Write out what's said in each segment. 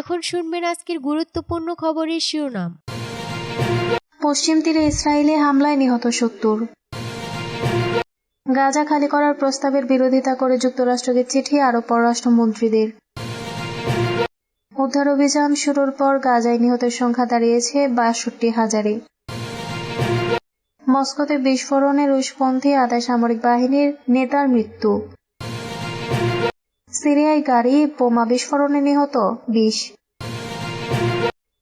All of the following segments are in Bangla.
এখন শুনবেন আজকের গুরুত্বপূর্ণ খবরের শিরোনাম। পশ্চিম তীরে ইসরায়েলি হামলায় নিহত সত্তর। গাজা খালি করার প্রস্তাবের বিরোধিতা করে যুক্তরাষ্ট্রকে চিঠি আরব পররাষ্ট্রমন্ত্রীদের। উদ্ধার অভিযান শুরুর পর গাজায় নিহতের সংখ্যা দাঁড়িয়েছে বাষট্টি হাজারে। মস্কোতে বিস্ফোরণে রুশপন্থী আধা সামরিক বাহিনীর নেতার মৃত্যু। সিরিয়ায় গাড়ি, বোমা বিস্ফোরণে নিহত বিশ।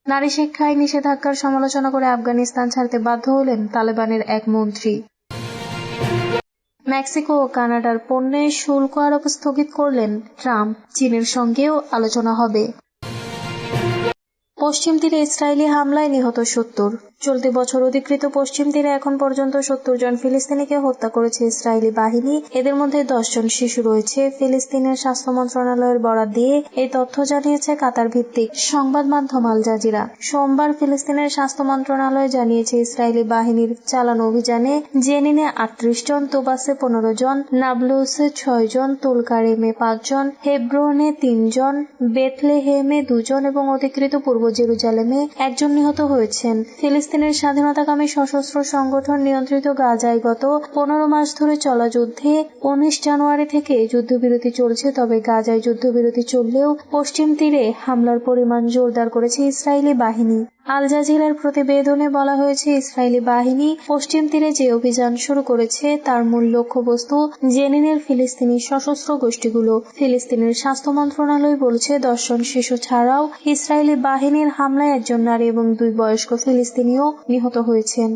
নারী শিক্ষায় নিষেধাজ্ঞার সমালোচনা করে আফগানিস্তান ছাড়তে বাধ্য হলেন তালেবানের এক মন্ত্রী। মেক্সিকো ও কানাডার পণ্যে শুল্ক আরোপ স্থগিত করলেন ট্রাম্প। চীনের সঙ্গেও আলোচনা হবে। পশ্চিম তীরে ইসরায়েলি হামলায় নিহত সত্তর। চলতি বছর অধিকৃত পশ্চিম তীরে এখন পর্যন্ত সত্তর জন ফিলিস্তিনিকে হত্যা করেছে ইসরায়েলি বাহিনী। এদের মধ্যে দশ জন শিশু রয়েছে। ফিলিস্তিনের স্বাস্থ্য মন্ত্রণালয়ের বরাদ দিয়ে এই তথ্য জানিয়েছে কাতার ভিত্তিক সংবাদ মাধ্যম আল জাজিরা। সোমবার ফিলিস্তিনের স্বাস্থ্য মন্ত্রণালয় জানিয়েছে ইসরায়েলি বাহিনীর চালানো অভিযানে জেনিনে আটত্রিশ জন, তোবাসে পনেরো জন, নাবলুসে ছয় জন, তুলকারেমে পাঁচজন হেব্রোনে তিনজন বেথলেহেমে দুজন এবং অধিকৃত পূর্ব জেরুজালেমে একজন নিহত হয়েছেন। ফিলিস্তিনের স্বাধীনতাকামী সশস্ত্র সংগঠন নিয়ন্ত্রিত গাজায় গত পনেরো মাস ধরে চলা যুদ্ধে উনিশ জানুয়ারি থেকে যুদ্ধবিরতি চলছে, তবে গাজায় যুদ্ধবিরতি চললেও পশ্চিম তীরে হামলার পরিমাণ জোরদার করেছে ইসরায়েলি বাহিনী। আল জাজিরার প্রতিবেদনে বলা হয়েছে, ইসরায়েলি বাহিনী পশ্চিম তীরে যে অভিযান শুরু করেছে, তার মূল লক্ষ্যবস্তু জেনিনের ফিলিস্তিনি সশস্ত্র গোষ্ঠীগুলো। ফিলিস্তিনের স্বাস্থ্য মন্ত্রণালয় বলছে, দর্শন শিশু ছাড়াও ইসরায়েলি বাহিনীর হামলায় একজন নারী এবং দুই বয়স্ক ফিলিস্তিনিও নিহত হয়েছেন।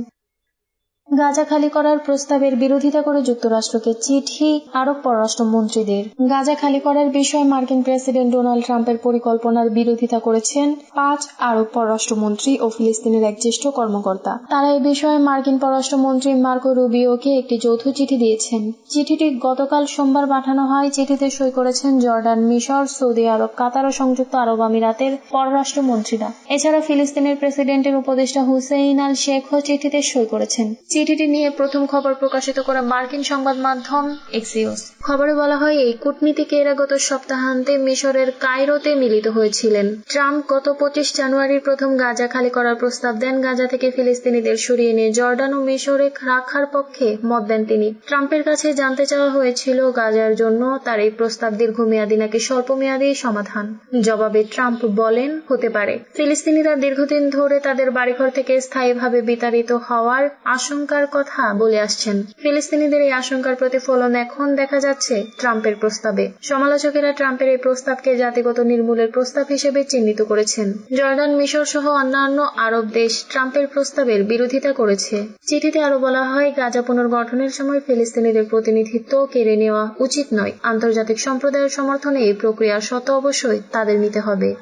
গাজা খালি করার প্রস্তাবের বিরোধিতা করে যুক্তরাষ্ট্রকে চিঠি, আরব পররাষ্ট্রমন্ত্রীদের। গাজা খালি করার বিষয়ে মার্কিন প্রেসিডেন্ট ডোনাল্ড ট্রাম্পের পরিকল্পনার বিরোধিতা করেছেন পাঁচ আরব পররাষ্ট্রমন্ত্রী ও ফিলিস্তিনের এক জ্যেষ্ঠ কর্মকর্তা। তারা এই বিষয়ে মার্কিন পররাষ্ট্রমন্ত্রী মার্কো রুবিওকে একটি যৌথ চিঠি দিয়েছেন। চিঠিটি গতকাল সোমবার পাঠানো হয়। চিঠিতে সই করেছেন জর্ডান মিশর, সৌদি আরব, কাতার ও সংযুক্ত আরব আমিরাতের পররাষ্ট্রমন্ত্রীরা। এছাড়া ফিলিস্তিনের প্রেসিডেন্টের উপদেষ্টা হুসেইন আল শেখও চিঠিতে সই করেছেন। চিঠিটি নিয়ে প্রথম খবর প্রকাশিত করে মার্কিন সংবাদ মাধ্যম এক্সিওস খবরে বলা হয়, এই কূটনীতিকেরা গত সপ্তাহান্তে মিশরের কায়রোতে মিলিত হয়েছিলেন। ট্রাম্প গত পঁচিশ জানুয়ারির প্রথম গাজা খালি করার প্রস্তাব দেন। গাজা থেকে ফিলিস্তিনিদের সরিয়ে নিয়ে জর্ডান ও মিশরে রাখার পক্ষে মত দেন তিনি। ট্রাম্পের কাছে জানতে চাওয়া হয়েছিল, গাজার জন্য তার এই প্রস্তাব দীর্ঘমেয়াদী নাকি স্বল্পমেয়াদী সমাধান। জবাবে ট্রাম্প বলেন, হতে পারে। ফিলিস্তিনিরা দীর্ঘদিন ধরে তাদের বাড়িঘর থেকে স্থায়ীভাবে বিতাড়িত হওয়ার আশঙ্কার কথা বলে আসছেন। ফিলিস্তিনিদের এই আশঙ্কার প্রতিফলন এখন দেখা যাচ্ছে ট্রাম্পের প্রস্তাবে। সমালোচকেরা ট্রাম্পের এই প্রস্তাবকে জাতিগত নির্মূলের প্রস্তাব হিসেবে চিহ্নিত করেছেন। জর্ডান, মিশর সহ অন্যান্য আরব দেশ ট্রাম্পের প্রস্তাবের বিরোধিতা করেছে। চিঠিতে আরও বলা হয়, গাজা পুনর্গঠনের সময় ফিলিস্তিনিদের প্রতিনিধিত্ব কেড়ে নেওয়া উচিত নয়। আন্তর্জাতিক সম্প্রদায়ের সমর্থনে এই প্রক্রিয়া শত অবশ্যই তাদের নিতে হবে।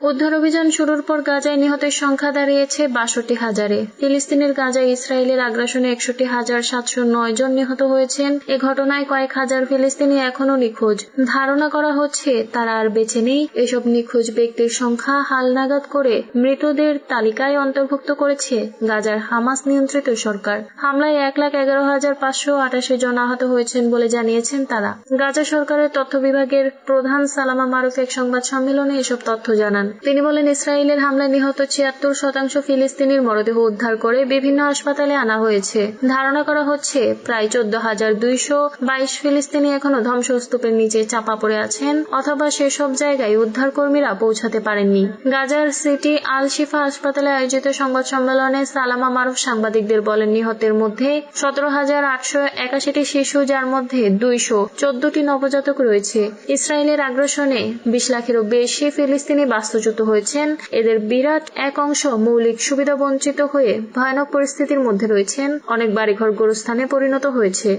উদ্ধার অভিযান শুরুর পর গাজায় নিহতের সংখ্যা দাঁড়িয়েছে বাষট্টি হাজারে। ফিলিস্তিনের গাজায় ইসরায়েলের আগ্রাসনে একষট্টি হাজার সাতশো নয় জন নিহত হয়েছেন। এ ঘটনায় কয়েক হাজার ফিলিস্তিনি এখনও নিখোঁজ। ধারণা করা হচ্ছে তারা আর বেছে নেই। এসব নিখোঁজ ব্যক্তির সংখ্যা হালনাগাদ করে মৃতদের তালিকায় অন্তর্ভুক্ত করেছে গাজার হামাস নিয়ন্ত্রিত সরকার। হামলায় এক লাখ এগারো হাজার পাঁচশো আটাশি জন আহত হয়েছেন বলে জানিয়েছেন তারা। গাজা সরকারের তথ্য বিভাগের প্রধান সালামা মারুফ এক সংবাদ সম্মেলনে এসব তথ্য জানান। তিনি বলেন, ইসরায়েলের হামলায় নিহত ছিয়াত্তর শতাংশ ফিলিস্তিনির মরদেহ উদ্ধার করে বিভিন্ন হাসপাতালে আনা হয়েছে। ধারণা করা হচ্ছে, প্রায় চোদ্দ হাজার দুইশো বাইশ ফিলিস্তিনি এখনও ধ্বংসস্তূপের নিচে চাপা পড়ে আছেন, অথবা সেসব জায়গায় উদ্ধার কর্মীরা পৌঁছাতে পারেননি। গাজার সিটি আল শিফা হাসপাতালে আয়োজিত সংবাদ সম্মেলনে সালামা মারুফ সাংবাদিকদের বলেন, নিহতের মধ্যে সতেরো হাজার আটশো একাশিটি শিশু, যার মধ্যে দুইশো চোদ্দটি নবজাতক রয়েছে। ইসরায়েলের আগ্রাসনে বিশ লাখেরও বেশি ফিলিস্তিনি বাস্তুচ্যুত হয়েছেন। এদের বিরাট এক অংশ মৌলিক সুবিধা বঞ্চিত হয়ে ভয়ানক পরিস্থিতির মধ্যে রয়েছেন। অনেক বাড়িঘর গোরস্থানে পরিণত হয়েছে।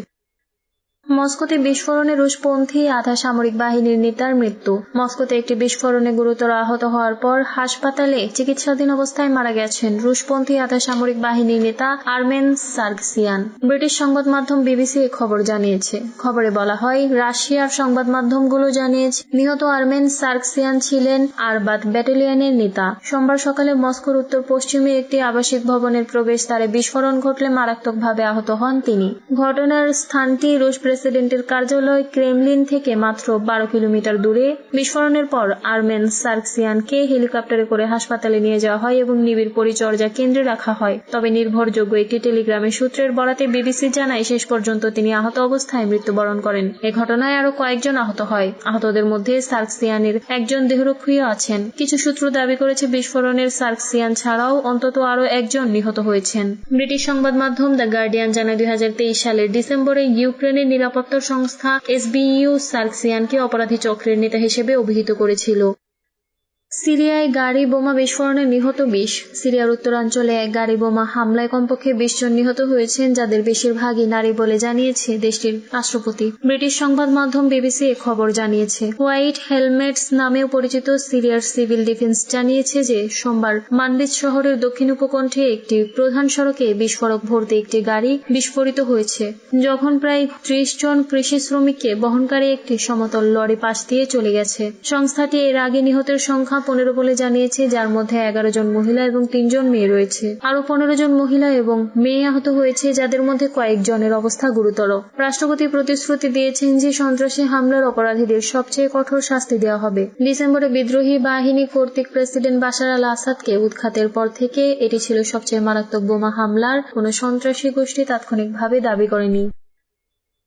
মস্কোতে বিস্ফোরণে রুশপন্থী আধা সামরিক বাহিনীর নেতার মৃত্যু। মস্কোতে একটি বিস্ফোরণে গুরুতর আহত হওয়ার পর হাসপাতালে চিকিৎসাধীন অবস্থায় মারা গেছেন রুশপন্থী আধা সামরিক বাহিনীর নেতা আর্মেন সার্গসিয়ান। ব্রিটিশ সংবাদ মাধ্যম বিবিসি এ খবর জানিয়েছে। খবরে বলা হয়, রাশিয়ার সংবাদ মাধ্যমগুলো জানিয়েছে, নিহত আর্মেন সার্গসিয়ান ছিলেন আরবাত ব্যাটালিয়নের নেতা। সোমবার সকালে মস্কোর উত্তর পশ্চিমে একটি আবাসিক ভবনের প্রবেশ প্রবেশদ্বারে বিস্ফোরণ ঘটলে মারাত্মকভাবে আহত হন তিনি। ঘটনার স্থানটি রুশ প্রেসিডেন্টের কার্যালয় ক্রেমলিন থেকে মাত্র বারো কিলোমিটার দূরে। বিস্ফোরণের পর আর্মেন সার্কসিয়ানকে হেলিকপ্টারে করে হাসপাতালে নিয়ে যাওয়া হয় এবং নিবিড় পরিচর্যা কেন্দ্রে রাখা হয়। তবে নির্ভরযোগ্য একটি টেলিগ্রামের সূত্রের বরাতে বিবিসি জানায়, শেষ পর্যন্ত তিনি আহত অবস্থায় মৃত্যুবরণ করেন। এ ঘটনায় আরও কয়েকজন আহত হয়। আহতদের মধ্যে সার্কসিয়ানের একজন দেহরক্ষীও আছেন। কিছু সূত্র দাবি করেছে, বিস্ফোরণের সার্কসিয়ান ছাড়াও অন্তত আরও একজন নিহত হয়েছেন। ব্রিটিশ সংবাদ মাধ্যম দ্য গার্ডিয়ান জানায়, দুই হাজার তেইশ সালের ডিসেম্বরে ইউক্রেনের নিরাপত্তা সংস্থা এসবিইউ সার্কসিয়ানকে অপরাধী চক্রের নেতা হিসেবে অভিহিত করেছিল। সিরিয়ায় গাড়ি বোমা বিস্ফোরণে নিহত বিশ। সিরিয়ার উত্তরাঞ্চলে এক গাড়ি বোমা হামলায় কমপক্ষে বিশ জন নিহত হয়েছেন, যাদের বেশিরভাগই নারী বলে জানিয়েছে দেশটির রাষ্ট্রপতি। ব্রিটিশ সংবাদ মাধ্যম বিবিসি এ খবর জানিয়েছে। হোয়াইট হেলমেটস নামেও পরিচিত সিরিয়ার সিভিল ডিফেন্স জানিয়েছে যে, সোমবার মানবিজ শহরের দক্ষিণ উপকণ্ঠে একটি প্রধান সড়কে বিস্ফোরক ভর্তি একটি গাড়ি বিস্ফোরিত হয়েছে। যখন প্রায় ত্রিশ জন কৃষি শ্রমিককে বহনকারী একটি সমতল লরি পাশ দিয়ে চলে গেছে। সংস্থাটি এর আগে নিহতের সংখ্যা পনেরো বলে জানিয়েছে, যার মধ্যে এগারো জন মহিলা এবং তিনজন মেয়ে রয়েছে। আরও পনেরো জন মহিলা এবং মেয়ে আহত হয়েছে, যাদের মধ্যে কয়েকজনের অবস্থা গুরুতর। রাষ্ট্রপতি প্রতিশ্রুতি দিয়েছেন যে, সন্ত্রাসী হামলার অপরাধীদের সবচেয়ে কঠোর শাস্তি দেওয়া হবে। ডিসেম্বরে বিদ্রোহী বাহিনী কর্তৃক প্রেসিডেন্ট বাশার আল আসাদকে উৎখাতের পর থেকে এটি ছিল সবচেয়ে মারাত্মক বোমা হামলার। কোনো সন্ত্রাসী গোষ্ঠী তাৎক্ষণিকভাবে দাবি করেনি।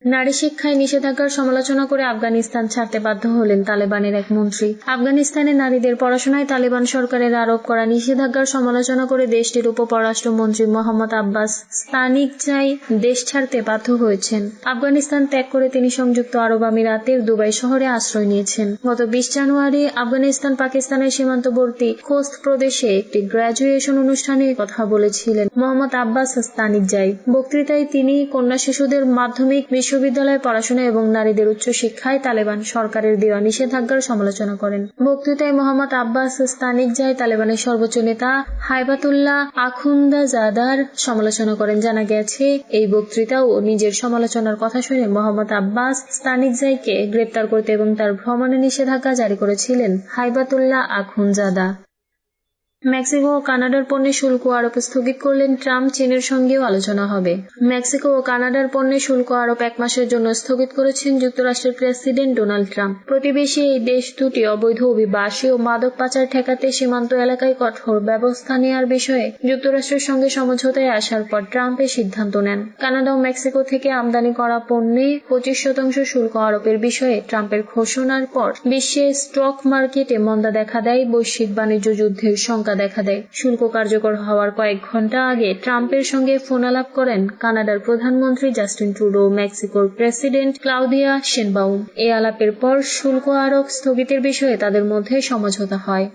নারী শিক্ষায় নিষেধাজ্ঞার সমালোচনা করে আফগানিস্তান ছাড়তে বাধ্য হলেন তালেবানের এক মন্ত্রী। আফগানিস্তানে নারীদের পড়াশোনায় তালেবান সরকারের আরোপ করা নিষেধাজ্ঞার সমালোচনা করে দেশটির উপপররাষ্ট্রমন্ত্রী মোহাম্মদ আব্বাস স্তানিক চাই দেশ ছাড়তে বাধ্য হয়েছেন। আফগানিস্তান ত্যাগ করে তিনি সংযুক্ত আরব আমিরাতের দুবাই শহরে আশ্রয় নিয়েছেন। গত বিশ জানুয়ারি আফগানিস্তান পাকিস্তানের সীমান্তবর্তী খোস্ত প্রদেশে একটি গ্র্যাজুয়েশন অনুষ্ঠানে কথা বলেছিলেন মোহাম্মদ আব্বাস স্তানিক যাই বক্তৃতায় তিনি কন্যা শিশুদের মাধ্যমিক বিশ্ববিদ্যালয়ে পড়াশোনা এবং নারীদের উচ্চ শিক্ষায় তালেবান সরকারের দেওয়া নিষেধাজ্ঞার সমালোচনা করেন। বক্তৃতায় মোহাম্মদ আব্বাস স্তানিক জাই, তালেবানের সর্বোচ্চ নেতা হাইবাতুল্লাহ আখুন্দা জাদার সমালোচনা করেন। জানা গেছে, এই বক্তৃতা ও নিজের সমালোচনার কথা শুনে মোহাম্মদ আব্বাস স্তানিক জাইকে গ্রেপ্তার করতে এবং তার ভ্রমণে নিষেধাজ্ঞা জারি করেছিলেন হাইবাতুল্লাহ আখুনজাদা মেক্সিকো ও কানাডার পণ্যে শুল্ক আরোপ স্থগিত করলেন ট্রাম্প, চীনের সঙ্গেও আলোচনা হবে। মেক্সিকো ও কানাডার পণ্যে শুল্ক আরোপ এক মাসের জন্য স্থগিত করেছেন যুক্তরাষ্ট্রের প্রেসিডেন্ট ডোনাল্ড ট্রাম্প। প্রতিবেশী এই দেশ দুটি অবৈধ অভিবাসী ও মাদক পাচার ঠেকাতে সীমান্ত এলাকায় কঠোর ব্যবস্থা নেওয়ার বিষয়ে যুক্তরাষ্ট্রের সঙ্গে সমঝোতায় আসার পর ট্রাম্প এই সিদ্ধান্ত নেন। কানাডা ও মেক্সিকো থেকে আমদানি করা পণ্যে পঁচিশ শতাংশ শুল্ক আরোপের বিষয়ে ট্রাম্পের ঘোষণার পর বিশ্বে স্টক মার্কেটে মন্দা দেখা দেয় বৈশ্বিক বাণিজ্য যুদ্ধের শঙ্কা দেখা দেয়। শুল্ক কার্যকর হওয়ার কয়েক ঘণ্টা আগে ট্রাম্পের সঙ্গে ফোন আলাপ করেন কানাডার প্রধানমন্ত্রী জাস্টিন ট্রুডো, মেক্সিকোর প্রেসিডেন্ট ক্লাউদিয়া শেনবাউম। এ আলাপের পর শুল্ক আরোপ স্থগিতের বিষয়ে তাদের মধ্যে সমঝোতা হয়।